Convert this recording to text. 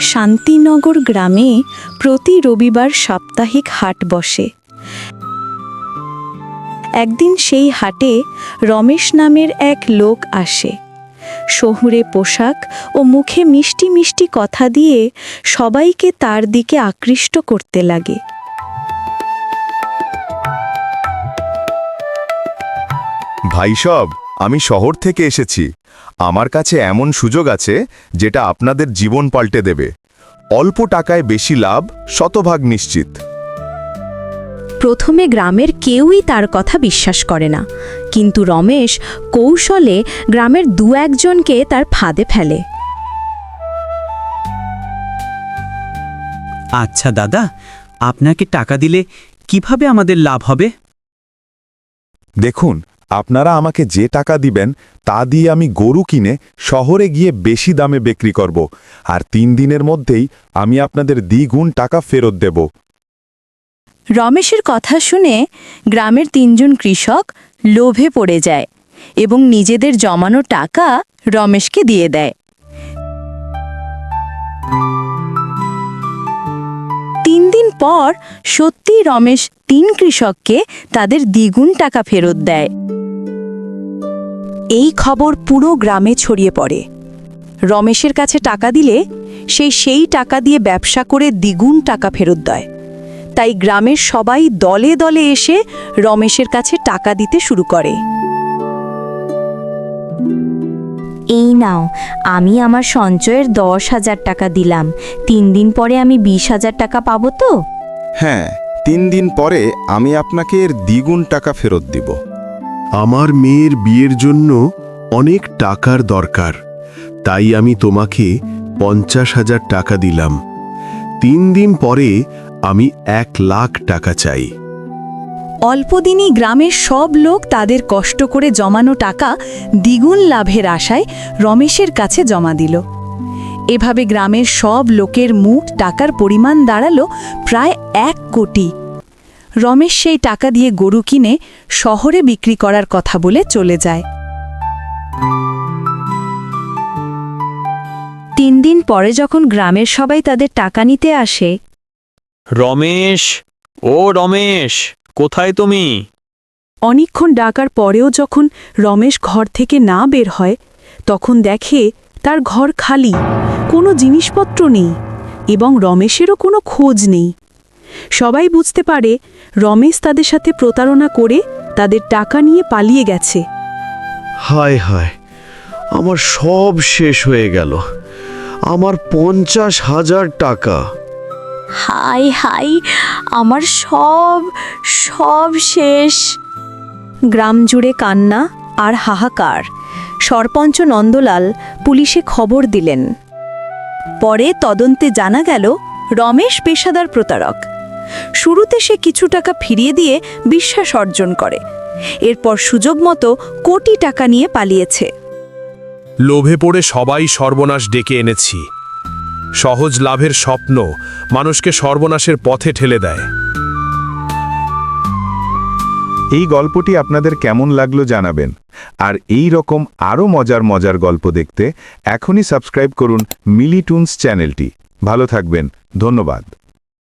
শান্তিনগর গ্রামে প্রতি রবিবার সাপ্তাহিক হাট বসে। একদিন সেই হাটে রমেশ নামের এক লোক আসে। শহুরে পোশাক ও মুখে মিষ্টি মিষ্টি কথা দিয়ে সবাইকে তার দিকে আকৃষ্ট করতে লাগে। ভাই সব আমি শহর থেকে এসেছি। আমার কাছে এমন সুযোগ আছে যেটা আপনাদের জীবন পাল্টে দেবে। অল্প টাকায় বেশি লাভ শতভাগ নিশ্চিত। প্রথমে গ্রামের কেউই তার কথা বিশ্বাস করে না। কিন্তু রমেশ কৌশলে গ্রামের দু একজনকে তার ফাঁদে ফেলে। আচ্ছা দাদা আপনাকে টাকা দিলে কীভাবে আমাদের লাভ হবে? দেখুন আপনারা আমাকে যে টাকা দিবেন, তা দিয়ে আমি গরু কিনে শহরে গিয়ে বেশি দামে বিক্রি করব, আর তিন দিনের মধ্যেই আমি আপনাদের দ্বিগুণ টাকা ফেরত দেব। রমেশের কথা শুনে গ্রামের তিনজন কৃষক লোভে পড়ে যায় এবং নিজেদের জমানো টাকা রমেশকে দিয়ে দেয়। তিন দিন পর সত্যি রমেশ তিন কৃষককে তাদের দ্বিগুণ টাকা ফেরত দেয়। এই খবর পুরো গ্রামে ছড়িয়ে পড়ে। রমেশের কাছে টাকা দিলে সে সেই টাকা দিয়ে ব্যবসা করে দ্বিগুণ টাকা ফেরত দেয়। তাই গ্রামের সবাই দলে দলে এসে রমেশের কাছে টাকা দিতে শুরু করে। এই নাও আমি আমার সঞ্চয়ের দশ হাজার টাকা দিলাম। তিন দিন পরে আমি বিশ হাজার টাকা পাবো তো? হ্যাঁ তিন দিন পরে আমি আপনাকে এর দ্বিগুণ টাকা ফেরত দিব। আমার মেয়ের বিয়ের জন্য অনেক টাকার দরকার। তাই আমি তোমাকে পঞ্চাশ হাজার টাকা দিলাম। তিন দিন পরে আমি এক লাখ টাকা চাই। অল্পদিনই গ্রামের সব লোক তাদের কষ্ট করে জমানো টাকা দ্বিগুণ লাভের আশায় রমেশের কাছে জমা দিল। এভাবে গ্রামের সব লোকের মুখ টাকার পরিমাণ দাঁড়াল প্রায় এক কোটি। রমেশ সেই টাকা দিয়ে গরু কিনে শহরে বিক্রি করার কথা বলে চলে যায়। তিন দিন পরে যখন গ্রামের সবাই তাদের টাকা নিতে আসে রমেশ ও রমেশ কোথায় তুমি? অনেকক্ষণ ডাকার পরেও যখন রমেশ ঘর থেকে না বের হয় তখন দেখে তার ঘর খালি কোনো জিনিসপত্র নেই এবং রমেশেরও কোনো খোঁজ নেই। সবাই বুঝতে পারে রমেশ তাদের সাথে প্রতারণা করে তাদের টাকা নিয়ে পালিয়ে গেছে। হায় হায় আমার সব শেষ হয়ে গেল। আমার পঞ্চাশ হাজার টাকা। হাই হাই আমার সব সব শেষ। গ্রাম জুড়ে কান্না আর হাহাকার। সরপঞ্চ নন্দলাল পুলিশে খবর দিলেন। পরে তদন্তে জানা গেল রমেশ পেশাদার প্রতারক। শুরুতে সে কিছু টাকা ফিরিয়ে দিয়ে বিশ্বাস অর্জন করে। এরপর সুযোগ মতো কোটি টাকা নিয়ে পালিয়েছে। লোভে পড়ে সবাই সর্বনাশ ডেকে এনেছি। সহজ লাভের স্বপ্ন মানুষকে সর্বনাশের পথে ঠেলে দেয়। এই গল্পটি আপনাদের কেমন লাগল জানাবেন। আর এই রকম আরও মজার মজার গল্প দেখতে এখনই সাবস্ক্রাইব করুন মিলি টুনস চ্যানেলটি। ভালো থাকবেন ধন্যবাদ।